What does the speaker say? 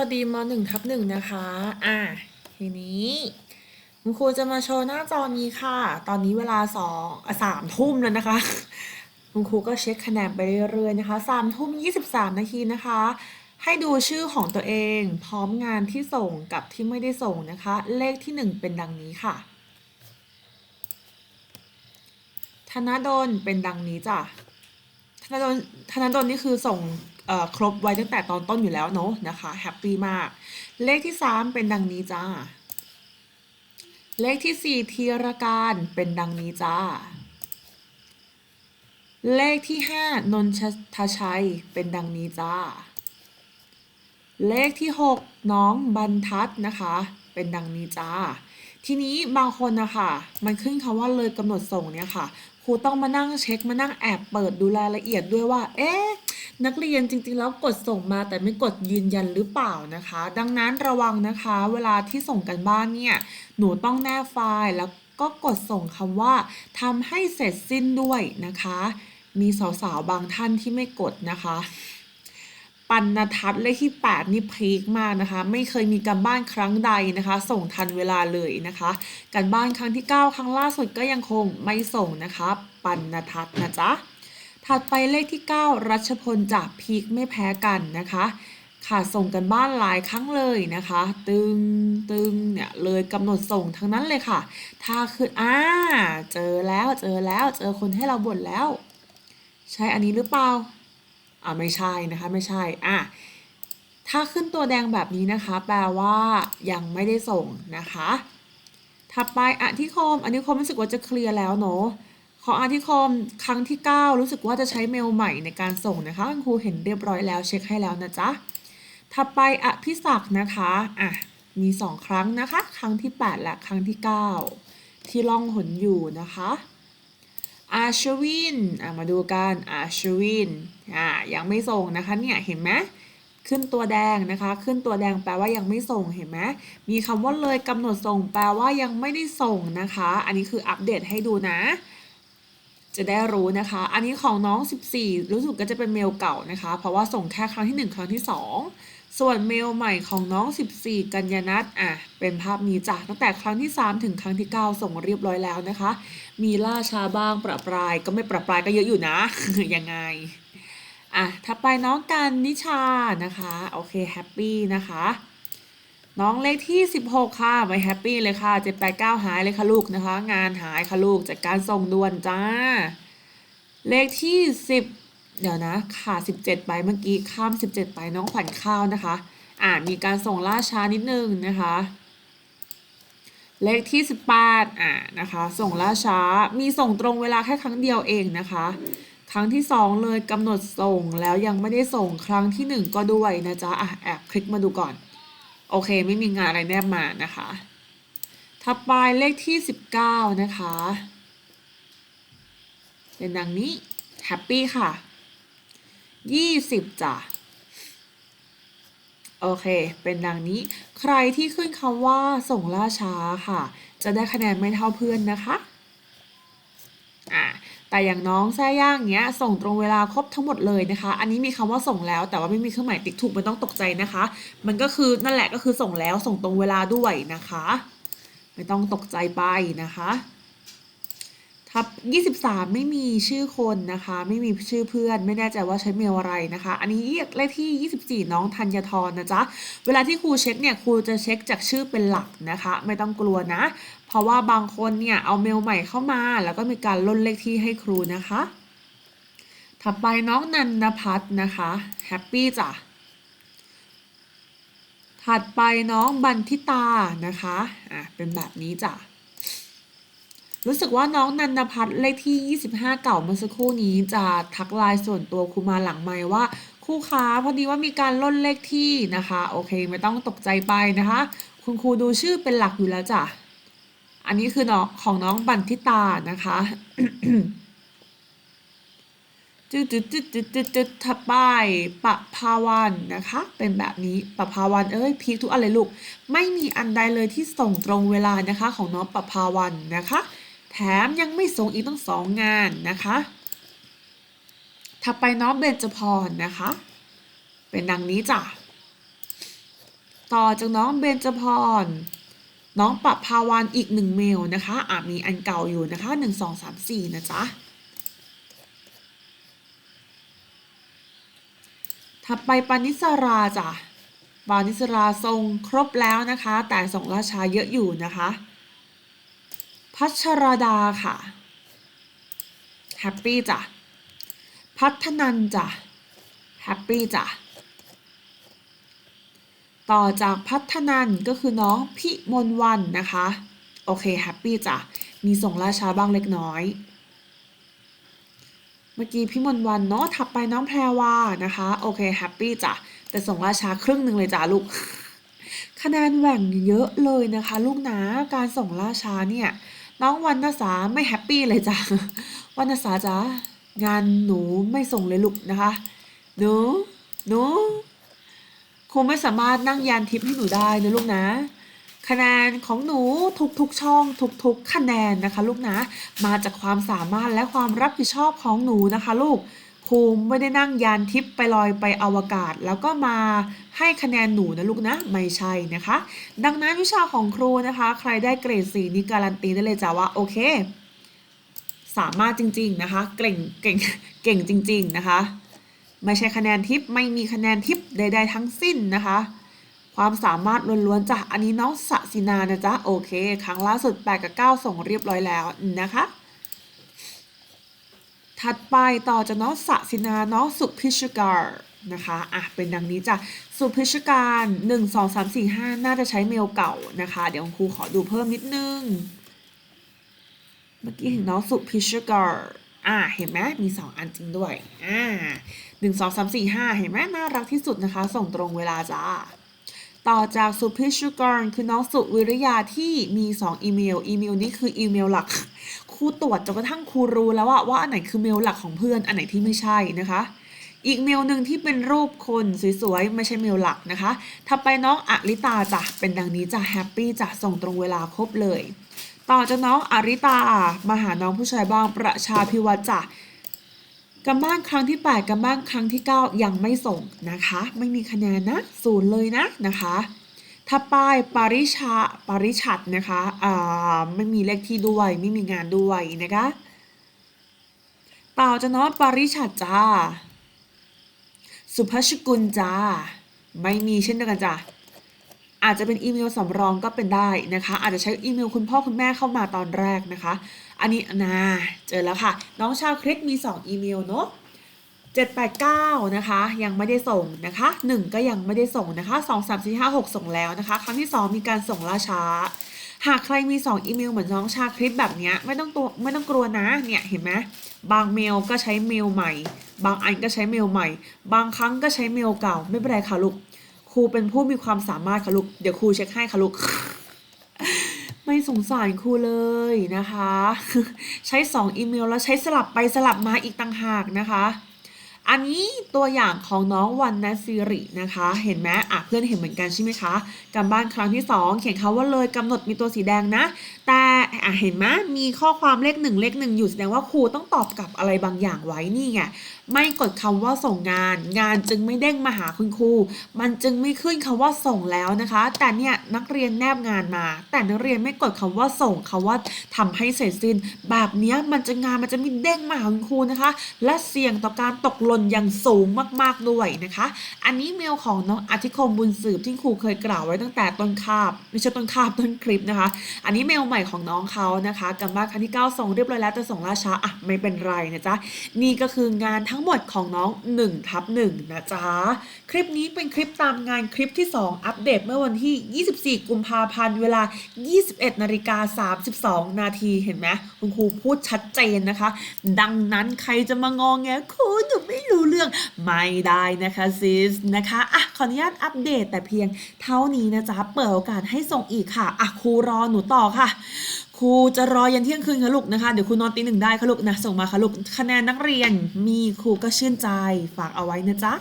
วัสดีมหนึ่งทับหนึ่งนะคะ อะทีนี้คุณครูจะมาโชว์หน้าจอนี้ค่ะ ตอนนี้เวลาสองสามทุ่มแล้วนะคะ คุณครูก็เช็คคะแนนไปเรื่อยๆนะคะสามทุ่มยี่สิบสามนาทีนะคะ ให้ดูชื่อของตัวเอง พร้อมงานที่ส่งกับที่ไม่ได้ส่งนะคะ เลขที่หนึ่งเป็นดังนี้ค่ะ ธนดลเป็นดังนี้จ้ะ ธนดล ธนดลนี่คือส่ง ครบไว้ตั้งแต่ตอนต้นอยู่แล้วเนาะนะคะแฮปปี้มาก เลขที่สามเป็นดังนี้จ้า เลขที่สี่ธีรการเป็นดังนี้จ้า เลขที่ห้านนทชัยเป็นดังนี้จ้า เลขที่หกน้องบรรทัดนะคะ เป็นดังนี้จ้า ทีนี้บางคนนะคะมันขึ้นคำว่าเลยกำหนดส่งเนี่ยค่ะครูต้องมานั่งเช็คมานั่งแอบเปิดดูรายละเอียดด้วยว่า เอ๊ะ นักเรียนจริงๆ แล้วกดส่งมาแต่ไม่กดยืนยันหรือเปล่านะคะ ดังนั้นระวังนะคะ เวลาที่ส่งกันบ้านเนี่ยหนูต้องแนบไฟล์แล้วก็กดส่งคำว่าทำให้เสร็จสิ้นด้วยนะคะ มีสาวๆ บางท่านที่ไม่กดนะคะ ปันนทัศเลขที่ 8 นี่พีคมากนะคะ ไม่เคยมีการบ้านครั้งใดนะคะ ส่งทันเวลาเลยนะคะการบ้านครั้งที่ 9 ครั้งล่าสุดก็ยังคงไม่ส่งนะคะ ปันนทัศนะจ๊ะ ถัดไปเลขที่ 9 รัชพลจากพีคไม่แพ้กันนะคะ ค่ะส่งกันบ้านหลายครั้งเลยนะคะ ตึงตึงเนี่ยเลยกำหนดส่งทั้งนั้นเลยค่ะ ถ้าคืออ่าเจอแล้วเจอแล้วเจอคนให้เราบ่นแล้ว ใช่อันนี้หรือเปล่าอ่าไม่ใช่นะคะไม่ใช่อะถ้าขึ้นตัวแดงแบบนี้นะคะ แปลว่ายังไม่ได้ส่งนะคะถัดไปอธิคมอธิคมรู้สึกว่าจะเคลียร์แล้วเนาะ ขออธิคอมครั้งที่ 9 รู้สึกว่าจะใช้เมลใหม่ในการส่งนะคะคุณครูเห็นเรียบร้อยแล้วเช็คให้แล้วนะจ๊ะถัดไปอภิศักนะคะอะมี 2 ครั้งนะคะ ครั้งที่ 8 และครั้งที่ 9 ที่ล่องหนอยู่นะคะอาชวินอะมาดูกันอาชวินอะยังไม่ส่งนะคะเนี่ยเห็นไหมขึ้นตัวแดงนะคะ ขึ้นตัวแดงแปลว่ายังไม่ส่งเห็นไหมมีคำว่าเลยกำหนดส่งแปลว่ายังไม่ได้ส่งนะคะ อันนี้คืออัปเดตให้ดูนะ จะได้รู้นะคะ อันนี้ของน้อง 14 รู้สึกก็จะเป็นเมลเก่านะคะ เพราะว่าส่งแค่ครั้งที่ 1 ครั้งที่ 2 ส่วนเมลใหม่ของน้อง 14 กันยนัทอะเป็นภาพนี้จ้ะตั้งแต่ครั้งที่ 3 ถึงครั้งที่ 9 ส่งเรียบร้อยแล้วนะคะ มีล่าช้าบ้างประปรายก็ไม่ประปรายก็เยอะอยู่นะยังไงอะถ้าไปน้องกันนิชานะคะ โอเคแฮปปี้นะคะ น้องเลขที่ 16 ค่ะไม่แฮปปี้เลยค่ะ789หายเลยค่ะลูกนะคะ งานหายค่ะลูกจากการส่งด่วนจ้า เลขที่ 10 เดี๋ยวนะค่ะ17 ไปเมื่อกี้ข้าม 17 ไปน้องขวัญข้าวนะคะ อ่ามีการส่งล่าช้านิดนึงนะคะ เลขที่ 18อ่านะคะ ส่งล่าช้ามีส่งตรงเวลาแค่ครั้งเดียวเองนะคะครั้งที่ 2 เลยกำหนดส่งแล้วยังไม่ได้ส่งครั้งที่ 1 ก็ด้วยนะจ๊ะอะแอบคลิกมาดูก่อน โอเคไม่มีงานอะไรแนบมานะคะถัดไปเลขที่ 19 นะคะ เป็นดังนี้แฮปปี้ค่ะ 20จ้ะโอเค เป็นดังนี้ใครที่ขึ้นคำว่าส่งล่าช้าค่ะ จะได้คะแนนไม่เท่าเพื่อนนะคะ แต่อย่างน้องแซ่ย่างเนี้ยส่งตรงเวลาครบทั้งหมดเลยนะคะ อันนี้มีคำว่าส่งแล้ว แต่ว่าไม่มีเครื่องหมายติ๊กถูกไม่ต้องตกใจนะคะ มันก็คือนั่นแหละก็คือส่งแล้วส่งตรงเวลาด้วยนะคะ ไม่ต้องตกใจไปนะคะทับ23 ไม่มีชื่อคนนะคะ ไม่มีชื่อเพื่อน ไม่แน่ใจว่าใช้เมลอะไรนะคะ อันนี้เลขที่ 24 น้องธัญทรนะจ๊ะ เวลาที่ครูเช็คเนี่ยครูจะเช็คจากชื่อเป็นหลักนะคะ ไม่ต้องกลัวนะ ราะว่าบางคนเนี่ยเอาเมลใหม่เข้ามา แล้วก็มีการล่นเลขที่ให้ครูนะคะ ถัดไปน้องนันนพัฒน์นะคะแฮปปี้จ้ะ ถัดไปน้องบันทิตานะคะอะเป็นแบบนี้จ้ะ รู้สึกว่าน้องนันนพัฒน์เลขที่ 25 เก่าเมื่อสักครู่นี้จะทักไลน์ส่วนตัวครูมาหลังไม่ว่าครูคะพอดีว่ามีการล่นเลขที่นะคะ โอเค ไม่ต้องตกใจไปนะคะ คุณครูดูชื่อเป็นหลักอยู่แล้วจ้ะ อันนี้คือน้องของน้องบันทิตานะคะจุดจุดจุดจุดจุดจุดถัดไปปะพาวันนะคะ เป็นแบบนี้ปะพาวันเอ้ยพีคทุกอันเลยลูก ไม่มีอันใดเลยที่ส่งตรงเวลานะคะ ของน้องปะพาวันนะคะ แถมยังไม่ส่งอีกต้องสองงานนะคะถัดไปน้องเบญจพรนะคะ เป็นดังนี้จ้ะต่อจากน้องเบนจพร น้องปรับภาวันอีกหนึ่งเมลนะคะอะมีอันเก่าอยู่นะคะหนึ่งสองสามสี่นะจ๊ะ ถัดไปปานิสราจ้ะปานิสราทรงครบแล้วนะคะ แต่ส่งราชาเยอะอยู่นะคะ พัชรดาค่ะแฮปปี้จ้ะพัฒนันจ้ะแฮปปี้จ้ะ ต่อจากพัฒนันก็คือน้องพิมลวันนะคะ โอเคแฮปปี้จ้ะ มีส่งราชาบ้างเล็กน้อย เมื่อกี้พี่มนวันเนาะถัดไปน้องแพรวานะคะ โอเคแฮปปี้จ้ะ แต่ส่งราชาครึ่งหนึ่งเลยจ้ะลูก คะแนนแหว่งเยอะเลยนะคะ ลูกนะการส่งราชาเนี่ย น้องวันนสาไม่แฮปปี้เลยจ้ะ วันนสาจ้ะงานหนูไม่ส่งเลยลูกนะคะ หนู หนู คงไม่สามารถนั่งยานทิปให้หนูได้นะลูกนะ คะแนนของหนูทุกๆช่องทุกๆคะแนนนะคะ ลูกนะ มาจากความสามารถและความรับผิดชอบของหนูนะคะ ลูกครูไม่ได้นั่งยานทิปไปลอยไปอวกาศ แล้วก็มาให้คะแนนหนูนะลูกนะไม่ใช่นะคะ ดังนั้นวิชาของครูนะคะ ใครได้เกรดสีนี้การันตีได้เลยจ้ะว่าโอเค สามารถจริง ๆนะคะ เก่งเก่งเก่งจริง ๆ นะคะ ไม่ใช่คะแนนทิปไม่มีคะแนนทิปใด ๆ ทั้งสิ้นนะคะ ความสามารถล้วนๆจ้ะอันนี้น้องสะสินานะจ๊ะโอเค ครั้งล่าสุด 8 กับ 9 ส่งเรียบร้อยแล้วนะคะ ถัดไปต่อจากน้องสะสินาน้องสุพิชการนะคะอะเป็นดังนี้จ้ะสุพิชการ 1 2 3 4 5 น่าจะใช้เมลเก่านะคะ เดี๋ยวครูขอดูเพิ่มนิดนึง เมื่อกี้เห็นน้องสุพิชการ อ่า เห็นไหมมี 2 อันจริงด้วย อ่าหนึ่งสองสามสี่ห้าเห็นไหมน่ารักที่สุดนะคะ ส่งตรงเวลาจ้า ต่อจากสุพิชุกรคือน้องสุวิริยาที่มี 2 อีเมล อีเมลนี้คืออีเมลหลัก ครูตรวจจนกระทั่งครูรู้แล้วว่าว่าอันไหนคือเมลหลักของเพื่อน อันไหนที่ไม่ใช่นะคะ อีกเมลหนึ่งที่เป็นรูปคนสวยๆ ไม่ใช่เมลหลักนะคะถ้าไปน้องอลิตาจ้ะ เป็นดังนี้จ้ะแฮปปี้จ้ะ ส่งตรงเวลาครบเลย ต่อจากน้องอาริตา มาหาน้องผู้ชายบ้างประชาพิวัตจ้ะกันบ้านครั้งที่ 8กันบ้านครั้งที่ 9 ยังไม่ส่งนะคะ ไม่มีคะแนนนะศูนย์เลยนะนะคะถ้าป้ายปาริชาปาริชัดนะคะอ่าไม่มีเลขที่ด้วย ไม่มีงานด้วยนะคะต่อจากน้องปาริชัดจ้า สุภชกุลจ้า ไม่มีเช่นเดียวกันจ้ะ อาจจะเป็นอีเมลสำรองก็เป็นได้นะคะ อาจจะใช้อีเมลคุณพ่อคุณแม่เข้ามาตอนแรกนะคะ อันนี้นะเจอแล้วค่ะ น้องชาวคลิกมี 2 อีเมลเนาะ789 นะคะ ยังไม่ได้ส่งนะคะ 1 ก็ยังไม่ได้ส่งนะคะ 2 3 4 5 6 ส่งแล้วนะคะ ครั้งที่ 2 มีการส่งล่าช้า หากใครมี 2 อีเมลเหมือนน้องชาคลิปแบบนี้ไม่ต้องตัวไม่ต้องกลัวนะเนี่ยเห็นไหมบางเมลก็ใช้เมลใหม่ บางอันก็ใช้เมลใหม่ บางครั้งก็ใช้เมลเก่าไม่เป็นไรค่ะลูก ครูเป็นผู้มีความสามารถค่ะลูกเดี๋ยวครูเช็คให้ค่ะลูกไม่สงสารครูเลยนะคะ ใช้ 2 อีเมลแล้วใช้สลับไปสลับมาอีกต่างหากนะคะ อันนี้ตัวอย่างของน้องวันนสิรินะคะ เห็นไหมอะเพื่อนเห็นเหมือนกันใช่ไหมคะการบ้านครั้งที่ 2 เขียนคาว่าเลยกำหนดมีตัวสีแดงนะ แต่อะเห็นไหมมีข้อความเลขหนึ่งเลขหนึ่งอยู่แสดงว่าครูต้องตอบกลับอะไรบางอย่างไว้นี่ไงไม่กดคำว่าส่งงาน งานจึงไม่เด้งมาหาคุณครู มันจึงไม่ขึ้นคำว่าส่งแล้วนะคะ แต่เนี่ยนักเรียนแนบงานมา แต่นักเรียนไม่กดคำว่าส่งคำว่าทำให้เสร็จสิ้น แบบนี้มันจะงานมันจะไม่เด้งมาหาคุณครูนะคะ และเสี่ยงต่อการตกหล่นอย่างสูงมากๆด้วยนะคะ อันนี้เมลของน้องอธิคมบุญสืบที่ครูเคยกล่าวไว้ตั้งแต่ต้นคาบ ไม่ใช่ต้นคาบต้นคลิปนะคะ อันนี้เมลใหม่ของน้องเขานะคะกันบ้านครั้งที่9ส่งเรียบร้อยแล้วแต่ส่งล่าช้าอะไม่เป็นไรนะจ๊ะนี่ก็คืองานทั้งหมดของน้อง1ทับ1นะจ๊ะคลิปนี้เป็นคลิปตามงานคลิปที่ 2 อัปเดตเมื่อวันที่ 24 กุมภาพันธ์เวลา 21นาฬิกา32 นาทีเห็นไหมคุณครูพูดชัดเจนนะคะ ดังนั้นใครจะมางองแงครูหนูไม่ รู้เรื่องไม่ได้นะคะซิสนะคะอะขออนุญาตอัปเดตแต่เพียงเท่านี้นะจ๊ะเปิดโอกาสให้ส่งอีกค่ะอะครูรอหนูต่อค่ะครูจะรอยันเที่ยงคืนค่ะลูกนะคะ เดี๋ยวครูนอนตีหนึ่งได้ค่ะลูกนะส่งมาค่ะลูกคะแนนนักเรียนมีครูก็ชื่นใจฝากเอาไว้นะจ๊ะ